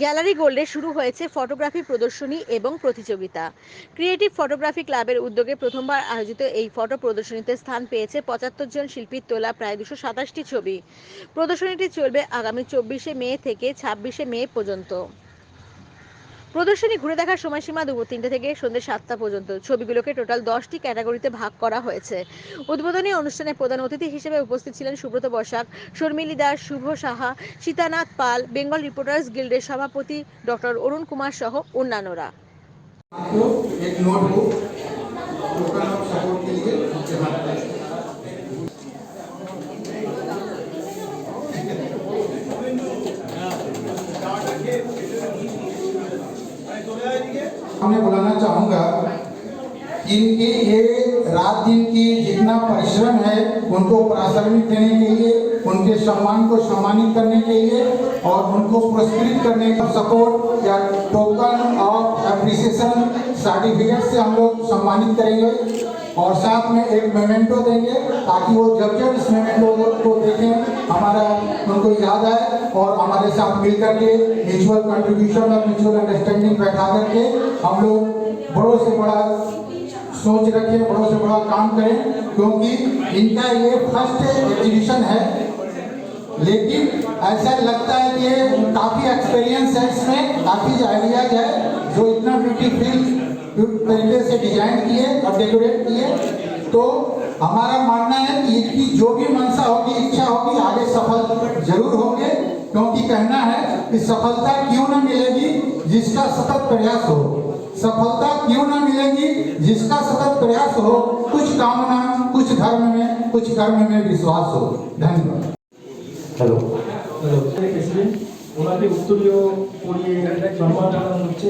Gallery গোল্ডে শুরু হয়েছে photography প্রদর্শনী এবং প্রতিযোগিতা। ক্রিয়েটিভ ফটোগ্রাফি ক্লাবের উদ্যোগে প্রথমবার আয়োজিত এই ফটো প্রদর্শনীতে স্থান পেয়েছে পঁচাত্তর জন শিল্পীর তোলা প্রায় দুশো সাতাশটি ছবি। প্রদর্শনীটি চলবে আগামী চব্বিশে মে থেকে ছাব্বিশে মে পর্যন্ত। প্রদর্শনী ঘুরে দেখার সময়সীমা দুপুর তিনটে থেকে সন্ধ্যে সাতটা পর্যন্ত ছবিগুলোকে টোটাল দশটি ক্যাটাগরিতে ভাগ করা হয়েছে উদ্বোধনী অনুষ্ঠানে প্রধান অতিথি হিসেবে উপস্থিত ছিলেন সুব্রত বসাক শর্মিলী দাস শুভ সাহা সীতানাথ পাল বেঙ্গল রিপোর্টার্স গিল্ডের সভাপতি ডক্টর অরুণ কুমার সহ অন্যান্যরা आपको एक नोटबुक टोकन ऑफ सपोर्ट के लिए परिश्रम है, उनको प्रासंगिक देने के लिए, उनके सम्मान को सम्मानित करने के लिए और उनको पुरस्कृत करने का सपोर्ट या टोकन ऑफ़ एप्रिसिएशन सर्टिफिकेट से हम लोग सम्मानित करेंगे और साथ में एक मेमेंटो देंगे ताकि वो जब जब इस मेमेंटो को देखें, हमारा उनको याद आए और हमारे साथ मिल करके म्यूचुअल कंट्रीब्यूशन और म्यूचुअल अंडरस्टैंडिंग बैठा करके हम लोग बड़ों से बड़ा सोच रखें बड़ों से बड़ा काम करें, क्योंकि इनका ये फ़र्स्ट एग्जीबिशन है। लेकिन ऐसा लगता है कि ये काफ़ी एक्सपीरियंस है इसमें, काफ़ी आइडियाज़ है, जो इतना ब्यूटीफुल तरीके से डिज़ाइन किए और डेकोरेट किए। तो हमारा मानना है कि इसकी जो भी मनसा होगी, इच्छा होगी, आगे सफल ज़रूर होंगे। क्योंकि कहना है कि सफलता क्यों ना मिलेगी, जिसका सतत प्रयास हो। सफलता क्यों ना मिलेगी जिसका सतत प्रयास हो कुछ कामना कुछ धर्म में कुछ कर्म में विश्वास हो धन्यवाद হ্যালো প্রেসিডেন্ট ওনাকে উত্তরীয় পড়িয়ে সম্মান জানানো হচ্ছে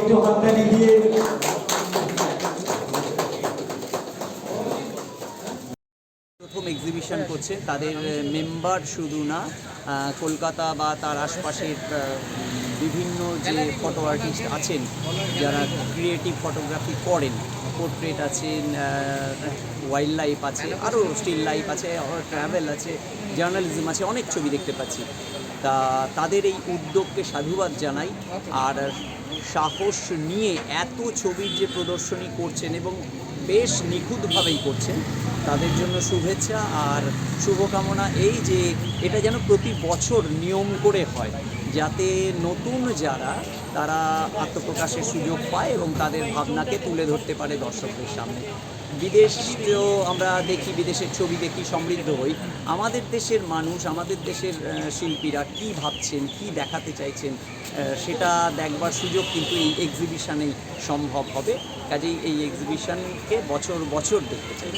একটু দিয়ে এক্সিবিশন করছে, তাদের মেম্বার শুধু না কলকাতা বা তার আশপাশের বিভিন্ন যে ফটো আর্টিস্ট আছেন, যারা ক্রিয়েটিভ ফটোগ্রাফি করেন পোর্ট্রেট আছেন ওয়াইল্ড লাইফ আছে আরও স্টিল লাইফ আছে ট্রাভেল আছে জার্নালিজম আছে, অনেক ছবি দেখতে পাচ্ছি। তা তাদের এই উদ্যোগকে সাধুবাদ জানাই, আর সাহস নিয়ে এত ছবির যে প্রদর্শনী করছেন এবং বেশ নিখুঁতভাবেই করছেন, তাদের জন্য শুভেচ্ছা আর শুভকামনা এই যে এটা যেন প্রতি বছর নিয়ম করে হয়, যাতে নতুন যারা, তারা আত্মপ্রকাশের সুযোগ পায় এবং তাদের ভাবনাকে তুলে ধরতে পারে দর্শকদের সামনে। বিদেশেও আমরা দেখি, বিদেশের ছবি দেখি, সমৃদ্ধ হই। আমাদের দেশের মানুষ, আমাদের দেশের শিল্পীরা কি ভাবছেন, কি দেখাতে চাইছেন সেটা দেখবার সুযোগ কিন্তু এই এক্সিবিশনেই সম্ভব হবে। কাজেই এই এক্সিবিশনকে বছর বছর দেখতে চাই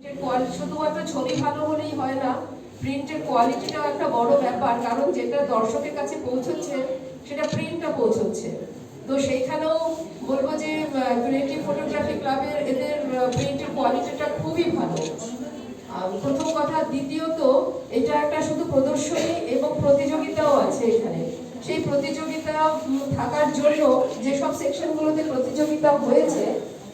প্রিন্টের কোয়ালিটি শুধুমাত্র ছবি ভালো হলেই হয় না প্রিন্টের কোয়ালিটিটাও একটা বড় ব্যাপার কারণ যেটা দর্শকের কাছে পৌঁছচ্ছে সেটা পৌঁছচ্ছে তো সেইখানেও বলব যে ক্রিয়েটিভ ফটোগ্রাফি ক্লাবের এদের প্রিন্টের কোয়ালিটিটা খুবই ভালো। প্রথম কথা, দ্বিতীয়ত, এটা একটা শুধু প্রদর্শনী এবং প্রতিযোগিতাও আছে এখানে। সেই প্রতিযোগিতা থাকার জন্য যেসব সেকশনগুলোতে প্রতিযোগিতা হয়েছে,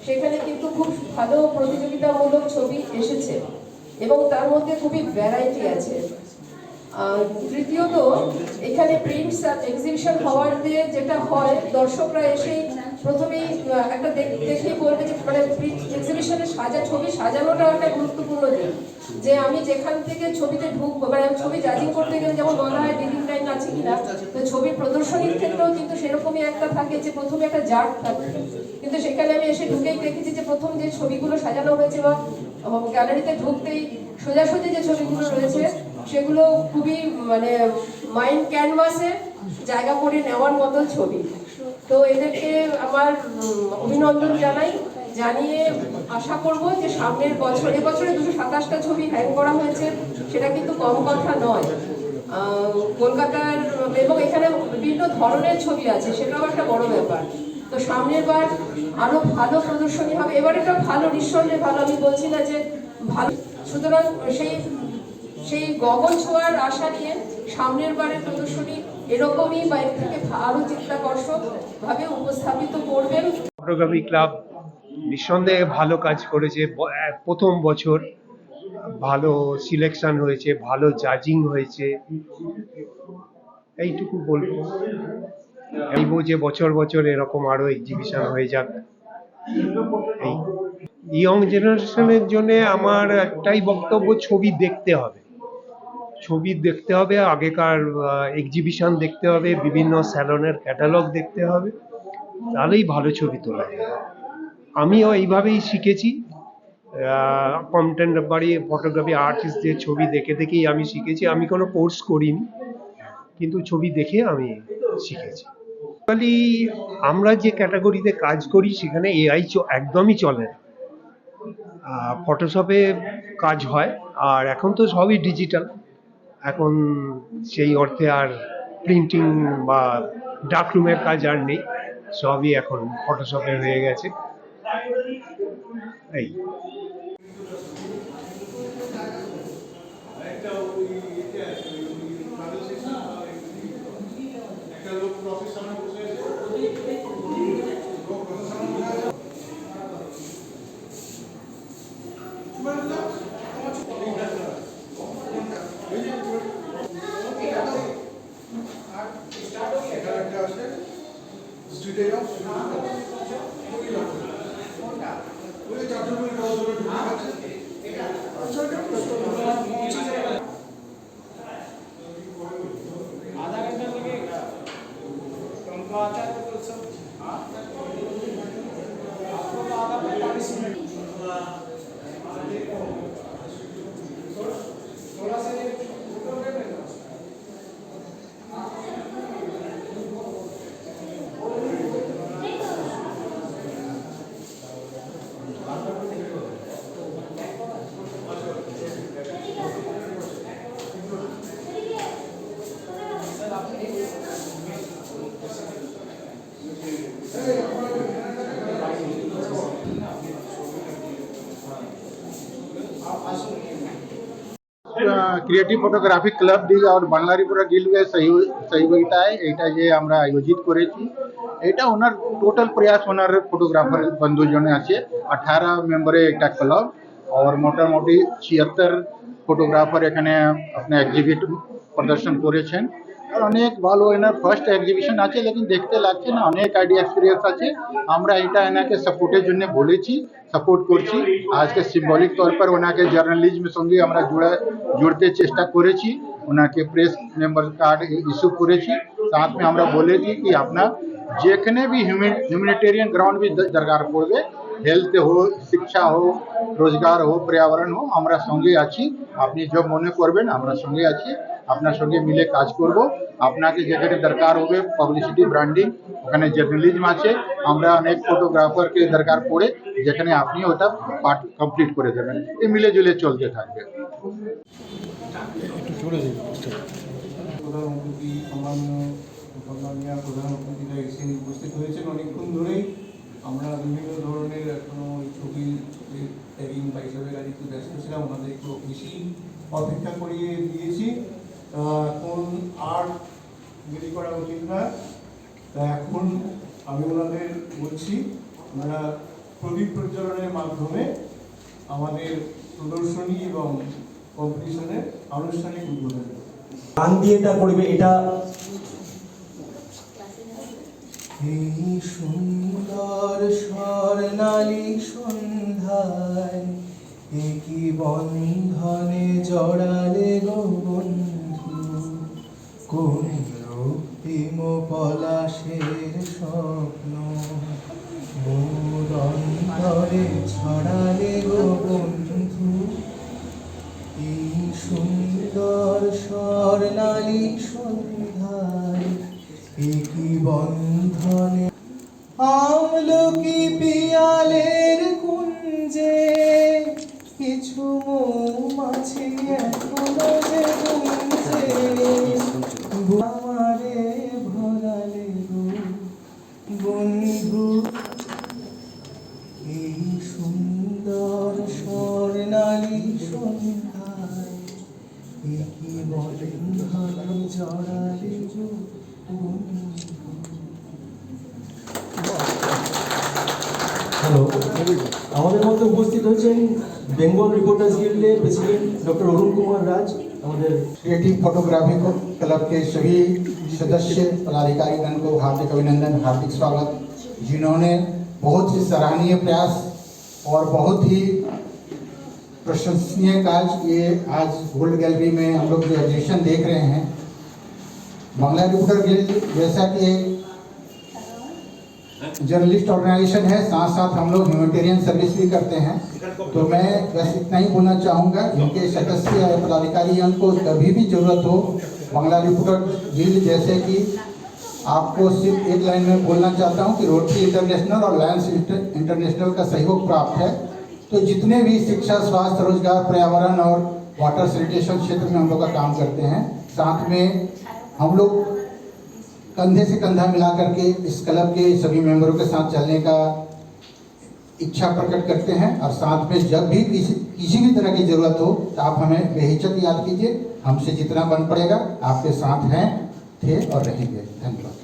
সেখানে কিন্তু খুব ভালো প্রতিযোগিতামূলক ছবি এসেছে। এবং তার মধ্যে খুবই ভ্যারাইটি আছে। তৃতীয়ত, এখানে প্রিন্ট এক্সিবিশন হওয়ার দিয়ে যেটা হয়, দর্শকরা এসেই প্রথমেই একটা দেখ- বলবে যে মানে প্রিন্ট এক্সিবিশনে সাজা, ছবি সাজানোটাও একটা গুরুত্বপূর্ণ দিক। যে আমি যেখান থেকে ছবিতে ঢুকবো মানে আমি ছবি জাজিং করতে গেলে যেমন বলা হয় ডিলিং লাইন আছে কিনা, তো ছবির প্রদর্শনীর ক্ষেত্রেও কিন্তু সেরকমই একটা থাকে যে, প্রথমে একটা জার্ক থাকে। কিন্তু সেখানে আমি এসে ঢুকেই দেখেছি যে, প্রথম যে ছবিগুলো সাজানো হয়েছে বা গ্যালারিতে ঢুকতেই সোজাসুজি যে ছবিগুলো রয়েছে সেগুলো খুবই মানে মাইন্ড ক্যানভাসে জায়গা করে নেওয়ার মতো ছবি। তো এদেরকে আমার অভিনন্দন জানাই, জানিয়ে আশা করব যে সামনের বছর, এবছরে দুশো সাতাশটা ছবি হ্যাং করা হয়েছে, সেটা কিন্তু কম কথা নয়। কলকাতার, এবং এখানে বিভিন্ন ধরনের ছবি আছে, সেটাও একটা বড় ব্যাপার। তো সামনের বার আরও ভালো প্রদর্শনী হবে। এবার একটা ভালো, নিঃসন্দেহে ভালো, আমি বলছি না যে ভালো। সুতরাং সেই সেই গগন ছোঁয়ার আশা নিয়ে সামনের বারের প্রদর্শনী এরকমই বা এর থেকে আরও চিত্তাকর্ষক ভাবে উপস্থাপিত করবেন। ফটোগ্রাফি ক্লাব নিঃসন্দেহে ভালো কাজ করেছে। প্রথম বছর ভালো সিলেকশন হয়েছে, ভালো জাজিং হয়েছে। এইটুকু বলব। এইবো যে বছর বছর এরকম আরও এক্সিবিশন হয়ে যাক। এই। ইয়ং জেনারেশনের জন্য আমার একটাই বক্তব্য, ছবি দেখতে হবে। ছবি দেখতে হবে, আগেকার এক্সিবিশন দেখতে হবে, বিভিন্ন স্যালনের ক্যাটালগ দেখতে হবে, তাহলেই ভালো ছবি তোলা যাবে আমিও এইভাবেই শিখেছি। কন্টেম্পোরারি ফটোগ্রাফি আর্টিস্টদের ছবি দেখে দেখেই আমি শিখেছি। আমি কোনো কোর্স করিনি, কিন্তু ছবি দেখে আমি শিখেছি। অ্যাকচুয়ালি আমরা যে ক্যাটাগরিতে কাজ করি, সেখানে এআই একদমই চলে না। ফটোশপে কাজ হয়, আর এখন তো সবই ডিজিটাল এখন সেই অর্থে আর প্রিন্টিং বা ডাকরুমের কাজ আর নেই, সবই এখন ফটোশপে হয়ে গেছে এই Thank you. স্ট্রিটে যাও ওই চারজন মিলে ক্রিয়েটিভ ফটোগ্রাফি ক্লাব দিয়ে আর বাংলারিপুরা গিল্ডের সহযোগিতায় এইটা যে আমরা আয়োজিত করেছি। এটা ওনার টোটাল প্রয়াস ওনার ফটোগ্রাফার বন্ধুজনে আছে। আঠারো মেম্বারের একটা ক্লাব আর মোটামুটি ছিয়াত্তর ফটোগ্রাফার এখানে আপনার এক্সিবিট প্রদর্শন করেছেন। আর অনেক ভালো এনার ফার্স্ট এক্সিবিশন আছে লেকিন দেখতে লাগছে না অনেক আইডিয়া এক্সপিরিয়েন্স আছে আমরা এটা এনাকে সাপোর্টের জন্য বলেছি সাপোর্ট করছি আজকে সিম্বলিক তল পর ওনাকে জার্নালিজম সঙ্গে আমরা জুড়ে জুড়তে চেষ্টা করেছি ওনাকে প্রেস মেম্বার কার্ড ইস্যু করেছি সাথ মে আমরা বলেছি কি আপনার যেখানে বি হিউম্যানিটেরিয়ান গ্রাউন্ড বি দরকার পড়বে হেলথ হো শিক্ষা হো রোজগার হো পর্যাবরণ হো আমরা সঙ্গে আছি আপনি যা মনে করবেন আমরা সঙ্গে আছি আপনার সঙ্গে মিলে কাজ করব। আপনাকে যেখানে দরকার হবে পাবলিসিটি ব্র্যান্ডিং ওখানে জার্নালিজম আছে আমরা অনেক ফটোগ্রাফারকে দরকার পড়ে যেখানে আপনি ওটা পার্ট কমপ্লিট করে দেবেন। এই মিলে জুলে চলতে থাকবে। প্রধানমন্ত্রী সম্মান্য প্রধানমন্ত্রীরা এসে উপস্থিত হয়েছেন অনেকক্ষণ ধরেই। আমরা বিভিন্ন ধরনের এখনও ছবি ট্যাগিং বা হিসাবে একটু ব্যস্ত ছিলাম ওনাদের একটু বেশি অপেক্ষা করিয়ে দিয়েছি। আহ, এখন আর দেরি করা উচিত না তা এখন আমি ওনাদের বলছি ওনারা প্রদীপ প্রজ্বলনের মাধ্যমে আমাদের প্রদর্শনী এবং কম্পিটিশনের আনুষ্ঠানিক উদ্বোধন। গান দিয়ে এটা করবে এটা এই সুন্দর স্বর্ণালী সন্ধ্যায় একই বন্ধনে জড়ালে গো বন্ধু পলাশের স্বপ্ন। ছড়ালে গো একই বন্ধনে জড়ালে গো বন্ধু হ্যালো আমাদের মধ্যে উপস্থিত হচ্ছেন বেঙ্গল রিপোর্টার্স গিল্ডের প্রেসিডেন্ট ডক্টর অরুণ কুমার রাজ আমাদের क्रिएटिव फोटोग्राफी को क्लब के सभी सदस्य पदाधिकारी गण को हार्दिक अभिनंदन हार्दिक स्वागत जिन्होंने बहुत ही सराहनीय प्रयास और बहुत ही प्रशंसनीय काज ये आज गोल्ड गैलरी में हम लोग जो एग्जीबिशन देख रहे हैं। बांग्ला रिपोर्टर गिल्ड जैसा कि जर्नलिस्ट ऑर्गेनाइजेशन है साथ साथ हम लोग ह्यूमैनिटेरियन सर्विस भी करते हैं। तो मैं बस इतना ही बोलना चाहूँगा, इनके सदस्य और पदाधिकारियों को कभी भी ज़रूरत हो बांग्ला रिपोर्टर गिल्ड जैसे कि आपको सिर्फ़ एक लाइन में बोलना चाहता हूँ कि रोटरी इंटरनेशनल और लायंस इंटरनेशनल का सहयोग प्राप्त है। तो जितने भी शिक्षा, स्वास्थ्य, रोज़गार, पर्यावरण और वाटर सैनिटेशन क्षेत्र में हम लोग का काम करते हैं, साथ में हम लोग कंधे से कंधा मिला करके इस क्लब के सभी मेंबरों के साथ चलने का इच्छा प्रकट करते हैं। और साथ में जब भी किसी किसी भी तरह की ज़रूरत हो तो आप हमें बेहिचक याद कीजिए। हमसे जितना बन पड़ेगा, आपके साथ हैं, थे और रहेंगे। धन्यवाद।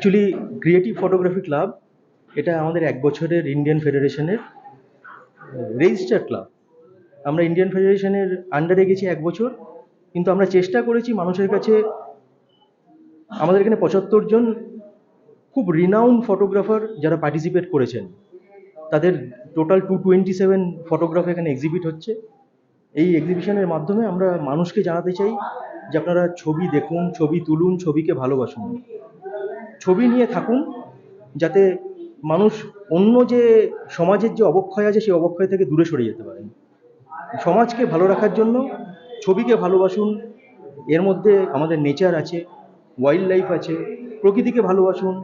Actually creative photography club এটা আমাদের এক বছরের ইন্ডিয়ান ফেডারেশনের রেজিস্টার ক্লাব আমরা ইন্ডিয়ান ফেডারেশনের আন্ডারে গেছি এক বছর, কিন্তু আমরা চেষ্টা করেছি মানুষের কাছে, আমাদের এখানে পঁচাত্তর জন খুব রিনাউন ফটোগ্রাফার যারা পার্টিসিপেট করেছেন। তাদের total two twenty seven photograph এখানে এক্সিবিট হচ্ছে। এই এক্সিবিশনের মাধ্যমে আমরা মানুষকে জানাতে চাই যে আপনারা ছবি দেখুন, ছবি তুলুন, ছবিকে ভালোবাসুন। ছবি নিয়ে থাকুন যাতে মানুষ অন্য যে সমাজের যে অবক্ষয় আছে সেই অবক্ষয় থেকে দূরে সরে যেতে পারেন। সমাজকে ভালো রাখার জন্য ছবিকে ভালোবাসুন, এর মধ্যে আমাদের নেচার আছে ওয়াইল্ড লাইফ আছে, প্রকৃতিকে ভালোবাসুন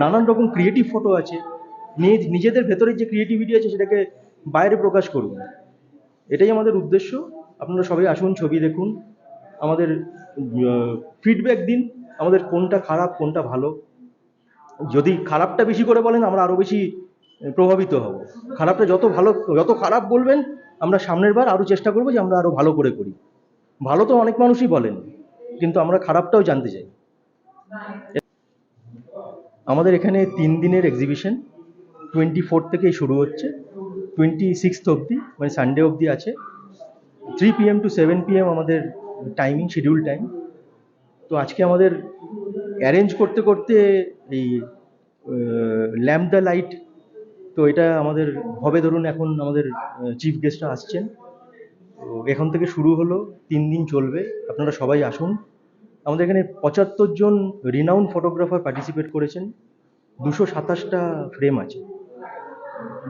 নানান রকম ক্রিয়েটিভ ফটো আছে, নিজ, নিজেদের ভেতরের যে ক্রিয়েটিভিটি আছে সেটাকে বাইরে প্রকাশ করুন। এটাই আমাদের উদ্দেশ্য। আপনারা সবাই আসুন, ছবি দেখুন, আমাদের ফিডব্যাক দিন। আমাদের কোনটা খারাপ, কোনটা ভালো? যদি খারাপটা বেশি করে বলেন, আমরা আরও বেশি প্রভাবিত হব। খারাপটা যত ভালো, যত খারাপ বলবেন, আমরা সামনের বার আরও চেষ্টা করব যে আমরা আরও ভালো করে করি। ভালো তো অনেক মানুষই বলেন, কিন্তু আমরা খারাপটাও জানতে চাই। আমাদের এখানে তিন দিনের এক্সিবিশন টোয়েন্টি ফোর থেকেই শুরু হচ্ছে টোয়েন্টি সিক্সথ অবধি মানে সানডে অবধি আছে। Three PM to seven PM আমাদের টাইমিং শিডিউল টাইম তো আজকে আমাদের অ্যারেঞ্জ করতে করতে এই ল্যাম্প লাইট তো এটা আমাদের হবে ধরুন এখন আমাদের চিফ গেস্টরা আসছেন। তো এখন থেকে শুরু হলো, তিন দিন চলবে। আপনারা সবাই আসুন। আমাদের এখানে পঁচাত্তর জন রিনাউন ফটোগ্রাফার পার্টিসিপেট করেছেন। দুশো সাতাশটা ফ্রেম আছে।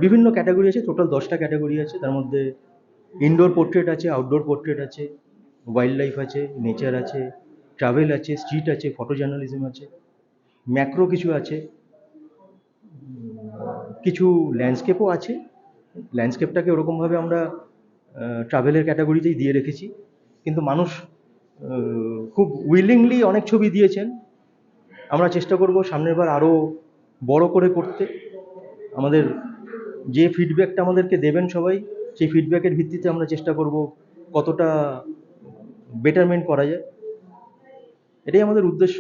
বিভিন্ন ক্যাটাগরি আছে টোটাল দশটা ক্যাটাগরি আছে। তার মধ্যে ইনডোর পোর্ট্রেট আছে আউটডোর পোর্ট্রেট আছে ওয়াইল্ড লাইফ আছে নেচার আছে। ট্রাভেল আছে স্ট্রিট আছে ফটো জার্নালিজম আছে ম্যাক্রো কিছু আছে, কিছু ল্যান্ডস্কেপও আছে ল্যান্ডস্কেপটাকে ওরকমভাবে আমরা ট্রাভেলের ক্যাটাগরিতেই দিয়ে রেখেছি, কিন্তু মানুষ খুব উইলিংলি অনেক ছবি দিয়েছেন, আমরা চেষ্টা করব সামনের বার আরও বড় করে করতে, আমাদের যে ফিডব্যাকটা আমাদেরকে দেবেন সবাই, সেই ফিডব্যাকের ভিত্তিতে আমরা চেষ্টা করব কতটা বেটারমেন্ট করা যায়। এটাই আমাদের উদ্দেশ্য।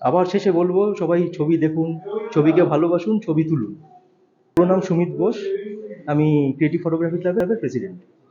আবার শেষে বলব, সবাই ছবি দেখুন, ছবিকে ভালোবাসুন, ছবি তুলুন। পুরো নাম সুমিত বোস, আমি ক্রিয়েটিভ ফটোগ্রাফি ক্লাবের প্রেসিডেন্ট